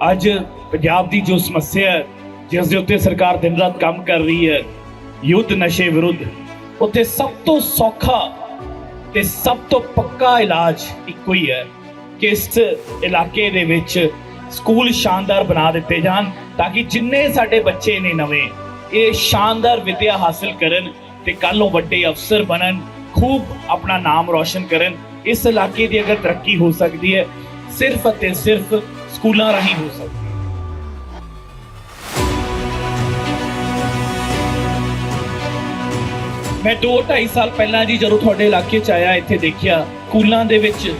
ਅੱਜ ਪੰਜਾਬ ਦੀ ਜੋ ਸਮੱਸਿਆ ਹੈ, ਜਿਸ ਦੇ ਉੱਤੇ ਸਰਕਾਰ ਦਿਨ ਰਾਤ ਕੰਮ ਕਰ ਰਹੀ ਹੈ, ਯੁੱਧ ਨਸ਼ੇ ਵਿਰੁੱਧ, ਉੱਥੇ ਸਭ ਤੋਂ ਸੌਖਾ ਤੇ ਸਭ ਤੋਂ ਪੱਕਾ ਇਲਾਜ ਇੱਕੋ ਹੀ ਹੈ ਕਿ ਇਸ ਇਲਾਕੇ ਦੇ ਵਿੱਚ ਸਕੂਲ ਸ਼ਾਨਦਾਰ ਬਣਾ ਦਿੱਤੇ ਜਾਣ ਤਾਂ ਕਿ ਜਿੰਨੇ ਸਾਡੇ ਬੱਚੇ ਨੇ ਨਵੇਂ, ਇਹ ਸ਼ਾਨਦਾਰ ਵਿੱਦਿਆ ਹਾਸਲ ਕਰਨ ਤੇ ਕੱਲ੍ਹ ਨੂੰ ਵੱਡੇ ਅਫਸਰ ਬਣਨ, ਖੂਬ ਆਪਣਾ ਨਾਮ ਰੌਸ਼ਨ ਕਰਨ, ਇਸ ਇਲਾਕੇ ਦੀ ਅਗਰ ਤਰੱਕੀ ਹੋ ਸਕਦੀ ਹੈ, ਸਿਰਫ ਅਤੇ ਸਿਰਫ ਸਕੂਲਾਂ ਰਾਹੀਂ ਹੋ ਸਕਦੀ ਹੈ। ਮੈਂ 2-2.5 ਸਾਲ ਪਹਿਲਾਂ ਜੀ ਜਦੋਂ ਤੁਹਾਡੇ ਇਲਾਕੇ 'ਚ ਆਇਆ, ਇੱਥੇ ਦੇਖਿਆ, ਸਕੂਲਾਂ ਦੇ ਵਿੱਚ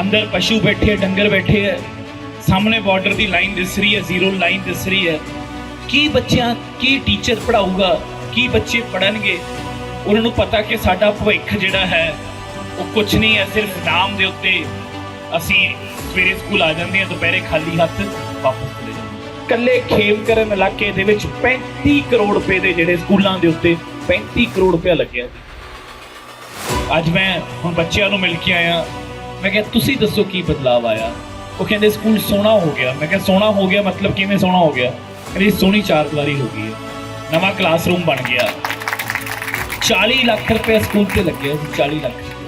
ਅੰਦਰ ਪਸ਼ੂ ਬੈਠੇ ਡੰਗਰ ਬੈਠੇ ਆ, ਸਾਹਮਣੇ ਬਾਰਡਰ ਦੀ ਲਾਈਨ ਦਿਸ ਰਹੀ ਹੈ ਜ਼ੀਰੋ ਲਾਈਨ ਦਿਸ ਰਹੀ ਹੈ। ਕੀ ਬੱਚਿਆਂ, ਕੀ ਟੀਚਰ ਪੜਾਊਗਾ ਕੀ ਬੱਚੇ ਪੜਨਗੇ ਉਹਨਾਂ ਨੂੰ ਪਤਾ ਕਿ ਸਾਡਾ ਭਵਿੱਖ ਜਿਹੜਾ ਹੈ, ਉਹ ਕੁਝ ਨਹੀਂ ਹੈ, ਸਿਰਫ ਨਾਮ ਦੇ ਉੱਤੇ ਅਸੀਂ ਸਵੇਰੇ ਸਕੂਲ ਆ ਜਾਂਦੇ ਹਾਂ, ਦੁਪਹਿਰੇ ਖਾਲੀ ਹੱਥ ਵਾਪਸ ਚਲੇ ਜਾਂਦੇ ਹਾਂ। ਕੱਲੇ ਖੇਮਕਰਨ ਇਲਾਕੇ ਦੇ ਵਿੱਚ 35 ਕਰੋੜ ਰੁਪਏ ਦੇ ਜਿਹੜੇ ਸਕੂਲਾਂ ਦੇ ਉੱਤੇ 35 ਕਰੋੜ ਰੁਪਏ ਲੱਗਿਆ ਜੀ। ਅੱਜ ਮੈਂ ਹੁਣ ਬੱਚਿਆਂ ਨੂੰ ਮਿਲ ਕੇ ਆਇਆ। ਮੈਂ ਕਿਹਾ, ਤੁਸੀਂ ਦੱਸੋ ਕੀ ਬਦਲਾਅ ਆਇਆ? ਉਹ ਕਹਿੰਦੇ, ਸਕੂਲ ਸੋਹਣਾ ਹੋ ਗਿਆ। ਮੈਂ ਕਿਹਾ, ਸੋਹਣਾ ਹੋ ਗਿਆ ਮਤਲਬ ਕਿਵੇਂ ਸੋਹਣਾ ਹੋ ਗਿਆ? ਕਹਿੰਦੇ ਸੋਹਣੀ ਚਾਰ ਦੀਵਾਰੀ ਹੋ ਗਈ ਹੈ। ਨਵਾਂ ਕਲਾਸਰੂਮ ਬਣ ਗਿਆ। 40 ਲੱਖ ਰੁਪਏ ਸਕੂਲ ਤੇ ਲੱਗਿਆ ਜੀ 40 ਲੱਖ।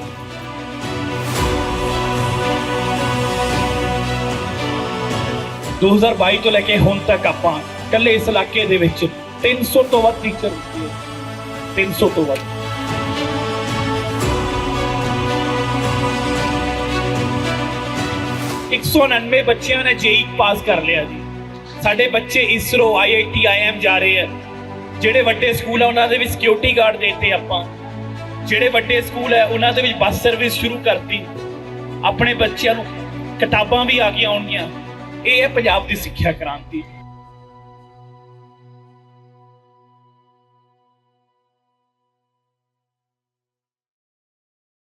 2022 ਤੋਂ ਲੈ ਕੇ ਹੁਣ ਤੱਕ ਆਪਾਂ ਕੱਲੇ ਇਸ ਇਲਾਕੇ ਦੇ ਵਿੱਚ 300 ਤੋਂ ਵੱਧ ਟੀਚਰ ਰੱਖੇ ਆ। 300 ਤੋਂ ਵੱਧ। 199 ਬੱਚਿਆਂ ਨੇ ਜੇਈ ਪਾਸ ਕਰ ਲਿਆ ਜੀ। ਸਾਡੇ ਬੱਚੇ ਇਸਰੋ ਆਈਆਈਟੀ ਆਈਐਮ ਜਾ ਰਹੇ ਆ। ਜਿਹੜੇ ਵੱਡੇ ਸਕੂਲ ਆ, ਉਹਨਾਂ ਦੇ ਵਿੱਚ ਸਿਕਿਉਰਿਟੀ ਗਾਰਡ ਦੇਤੇ ਆਪਾਂ। ਜਿਹੜੇ ਵੱਡੇ ਸਕੂਲ ਹੈ ਉਹਨਾਂ ਦੇ ਵਿੱਚ ਬੱਸ ਸਰਵਿਸ ਸ਼ੁਰੂ ਕਰਤੀ। ਆਪਣੇ ਬੱਚਿਆਂ ਨੂੰ ਕਿਤਾਬਾਂ ਵੀ ਆ ਗਈਆਂ ਆਉਣਗੀਆਂ ਇਹ ਹੈ ਪੰਜਾਬ ਦੀ ਸਿੱਖਿਆ ਕ੍ਰਾਂਤੀ।